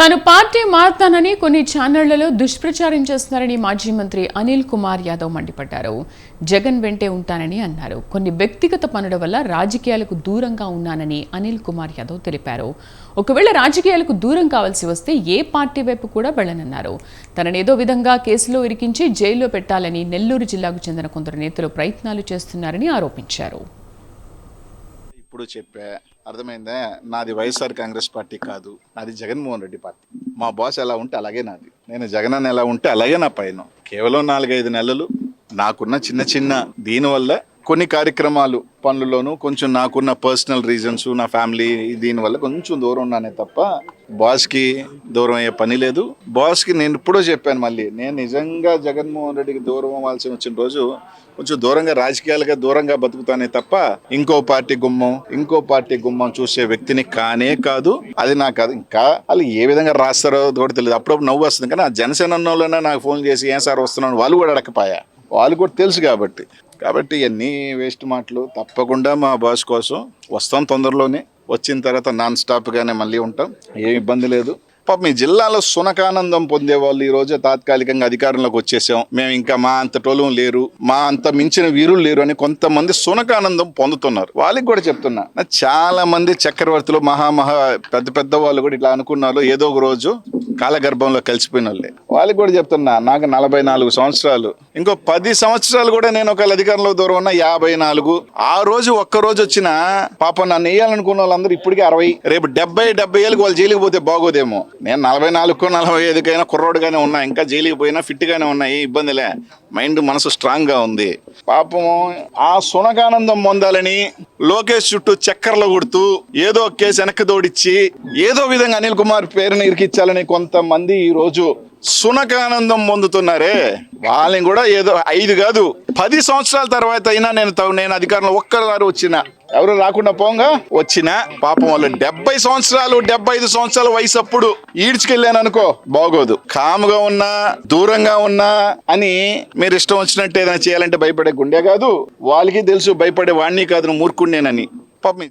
తాను పార్టీ మారుతానని కొన్ని ఛానళ్ళలో దుష్ప్రచారం చేస్తున్నారని మాజీ మంత్రి అనిల్ కుమార్ యాదవ్ మండిపడ్డారు. జగన్ వెంటే ఉంటానని అన్నారు. కొన్ని వ్యక్తిగత పనుల వల్ల రాజకీయాలకు దూరంగా ఉన్నానని అనిల్ కుమార్ యాదవ్ తెలిపారు. ఒకవేళ రాజకీయాలకు దూరం కావాల్సి వస్తే ఏ పార్టీ వైపు కూడా వెళ్ళనన్నారు. తననేదో విధంగా కేసులో ఇరికించి జైల్లో పెట్టాలని నెల్లూరు జిల్లాకు చెందిన కొందరు నేతలు ప్రయత్నాలు చేస్తున్నారని ఆరోపించారు. ఇప్పుడు చెప్పా అర్థమైందా? నాది వైఎస్ఆర్ కాంగ్రెస్ పార్టీ కాదు. నాది జగన్మోహన్ రెడ్డి పార్టీ. మా బాస్ ఎలా ఉంటే అలాగే నాది. నేను జగన్ ఎలా ఉంటే అలాగే నా పైన. కేవలం నాలుగైదు నెలలు నాకున్న చిన్న చిన్న దీనివల్ల కొన్ని కార్యక్రమాలు పనుల్లోనూ కొంచెం నాకున్న పర్సనల్ రీజన్స్ నా ఫ్యామిలీ దీనివల్ల కొంచెం దూరం ఉన్నానే తప్ప బాస్కి దూరం అయ్యే పని లేదు. బాస్కి నేను ఇప్పుడో చెప్పాను మళ్ళీ నేను నిజంగా జగన్మోహన్ రెడ్డికి దూరం అవ్వాల్సి వచ్చిన రోజు కొంచెం దూరంగా రాజకీయాలుగా దూరంగా బతుకుతానే తప్ప ఇంకో పార్టీ గుమ్మం ఇంకో పార్టీ గుమ్మం చూసే వ్యక్తిని కానే కాదు. అది నాకు అది ఇంకా వాళ్ళు ఏ విధంగా రాస్తారో కూడా తెలియదు. అప్పుడప్పుడు నవ్వు వస్తుంది. కానీ ఆ జనసేన నాకు ఫోన్ చేసి ఏం సార్ వస్తున్నాను వాళ్ళు కూడా అడగపాయా వాళ్ళు కూడా తెలుసు కాబట్టి. కాబట్టి ఇవన్నీ వేస్ట్ మాటలు తప్పకుండా మా బాస్ కోసం వస్తాం తొందరలోనే. వచ్చిన తర్వాత నాన్ స్టాప్గానే మళ్ళీ ఉంటాం. ఏం ఇబ్బంది లేదు. పాపం ఈ జిల్లాలో సునకానందం పొందే వాళ్ళు ఈ రోజే తాత్కాలికంగా అధికారంలోకి వచ్చేసాం. మేము ఇంకా మా అంత టోలం లేరు మా అంత మించిన వీరులు లేరు అని కొంతమంది సునకానందం పొందుతున్నారు. వాళ్ళకి కూడా చెప్తున్నా. చాలా మంది చక్రవర్తులు మహామహా పెద్ద పెద్ద వాళ్ళు కూడా ఇట్లా అనుకున్నారు. ఏదో ఒక రోజు కాలగర్భంలో కలిసిపోయిన వాళ్ళే. వాళ్ళకి కూడా చెప్తున్నా నాకు నలభై నాలుగు సంవత్సరాలు. ఇంకో పది సంవత్సరాలు కూడా నేను ఒకళ్ళ అధికారంలో దూరం ఉన్న యాభై నాలుగు. ఆ రోజు ఒక్క రోజు వచ్చిన పాపం నన్ను వేయాలనుకున్న వాళ్ళందరూ ఇప్పటికే అరవై. రేపు డెబ్బై డెబ్బై ఏళ్ళకి వాళ్ళు జైలుకి పోతే బాగోదేమో. నేను నలభై నాలుగు నలభై ఐదుకైనా కుర్రోడుగానే ఉన్నా ఇంకా జైలుకి పోయినా ఫిట్గానే ఉన్నాయి ఇబ్బందిలే. మైండ్ మనసు స్ట్రాంగ్గా ఉంది. పాపం ఆ సునకానందం పొందాలని లోకేష్ చుట్టూ చక్కర్లు కొడుతూ ఏదో ఒక కేసు వెనక్కి దోడిచ్చి ఏదో విధంగా అనిల్ కుమార్ పేరుని ఇరికిచ్చాలని కొంతమంది ఈ రోజు సునకానందం పొందుతున్నారే? వాళ్ళని కూడా ఏదో ఐదు కాదు పది సంవత్సరాల తర్వాత అయినా నేను నేను అధికారంలో ఒక్కసారి వచ్చిన. ఎవరు రాకుండా పోంగా? వచ్చిన. పాపం వాళ్ళు డెబ్బై సంవత్సరాలు డెబ్బై ఐదు సంవత్సరాల వయసు అప్పుడు ఈడ్చుకెళ్ళాను అనుకో బాగోదు. కాముగా ఉన్నా దూరంగా ఉన్నా అని మీరు ఇష్టం వచ్చినట్టు ఏదైనా చేయాలంటే భయపడే గుండె కాదు. వాళ్ళకి తెలుసు భయపడే వాణ్ణి కాదు మూర్ఖుండేనని పాపం